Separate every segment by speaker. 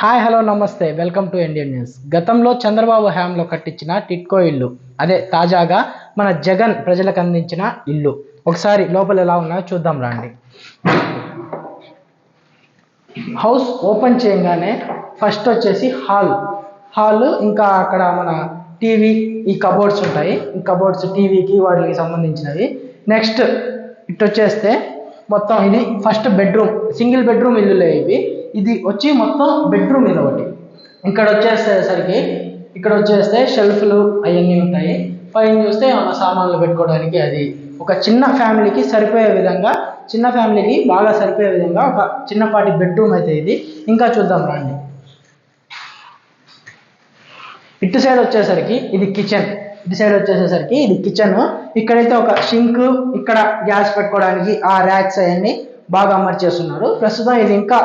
Speaker 1: Hi hello నమస్తే. Welcome to Indian news. గతంలో చంద్రబాబు హయాంలో కట్టించిన టిట్కో ఇల్లు అదే తాజాగా మన జగన్ ప్రజలకు అందించిన ఇల్లు. ఒకసారి లోపల ఎలా ఉన్నాయో చూద్దాం రండి. హౌస్ ఓపెన్ చేయగానే ఫస్ట్ వచ్చేసి హాల్. హాల్ ఇంకా అక్కడ మన టీవీ ఈ కబోర్డ్స్ ఉంటాయి. ఈ కబోర్డ్స్ టీవీకి వాటికి సంబంధించినవి. నెక్స్ట్ ఇటు వచ్చేస్తే మొత్తం ఇది ఫస్ట్ బెడ్రూమ్. సింగిల్ బెడ్రూమ్ ఇల్లులే ఇవి. ఇది వచ్చి మొత్తం బెడ్రూమ్ ఇది ఒకటి. ఇక్కడ వచ్చేసేసరికి ఇక్కడ వచ్చేస్తే షెల్ఫ్లు అవన్నీ ఉంటాయి. పైన చూస్తే మన సామాన్లు పెట్టుకోవడానికి అది ఒక చిన్న ఫ్యామిలీకి సరిపోయే విధంగా చిన్న ఫ్యామిలీకి బాగా సరిపోయే విధంగా ఒక చిన్నపాటి బెడ్రూమ్ అయితే ఇది. ఇంకా చూద్దాం రండి. ఇటు సైడ్ వచ్చేసరికి ఇది కిచెన్ ఇటు సైడ్ వచ్చేసేసరికి ఇది కిచెన్ ఇక్కడైతే ఒక షింక్ ఇక్కడ గ్యాస్ పెట్టుకోవడానికి ఆ ర్యాక్స్ అవన్నీ బాగా అమర్చేస్తున్నారు. ప్రస్తుతం ఇది ఇంకా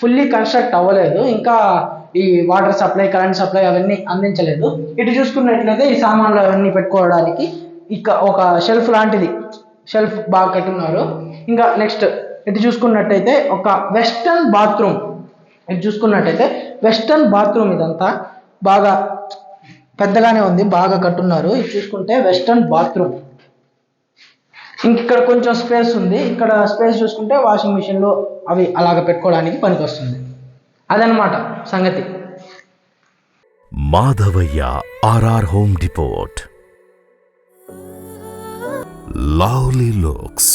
Speaker 1: ఫుల్లీ కన్స్ట్రక్ట్ అవ్వలేదు. ఇంకా ఈ వాటర్ సప్లై కరెంట్ సప్లై అవన్నీ అందించలేదు. ఇటు చూసుకున్నట్లయితే ఈ సామాన్లు అవన్నీ పెట్టుకోవడానికి ఇక ఒక షెల్ఫ్ లాంటిది. షెల్ఫ్ బాగా కట్టున్నారు. ఇంకా నెక్స్ట్ ఇటు చూసుకున్నట్టయితే ఒక వెస్టర్న్ బాత్రూమ్ ఇది చూసుకున్నట్టయితే వెస్టర్న్ బాత్రూమ్ ఇదంతా బాగా పెద్దగానే ఉంది బాగా కట్టున్నారు. ఇది చూసుకుంటే వెస్టర్న్ బాత్రూమ్ ఇంక ఇక్కడ కొంచెం స్పేస్ ఉంది. ఇక్కడ స్పేస్ చూసుకుంటే వాషింగ్ మిషన్లో అవి అలాగ పెట్టుకోవడానికి పనికి వస్తుంది అదనమాట సంగతి.
Speaker 2: Madhavaiah R R home depot lovely looks.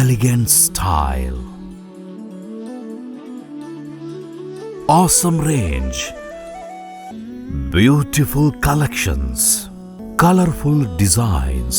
Speaker 2: Elegant style. awesome range beautiful collections colorful designs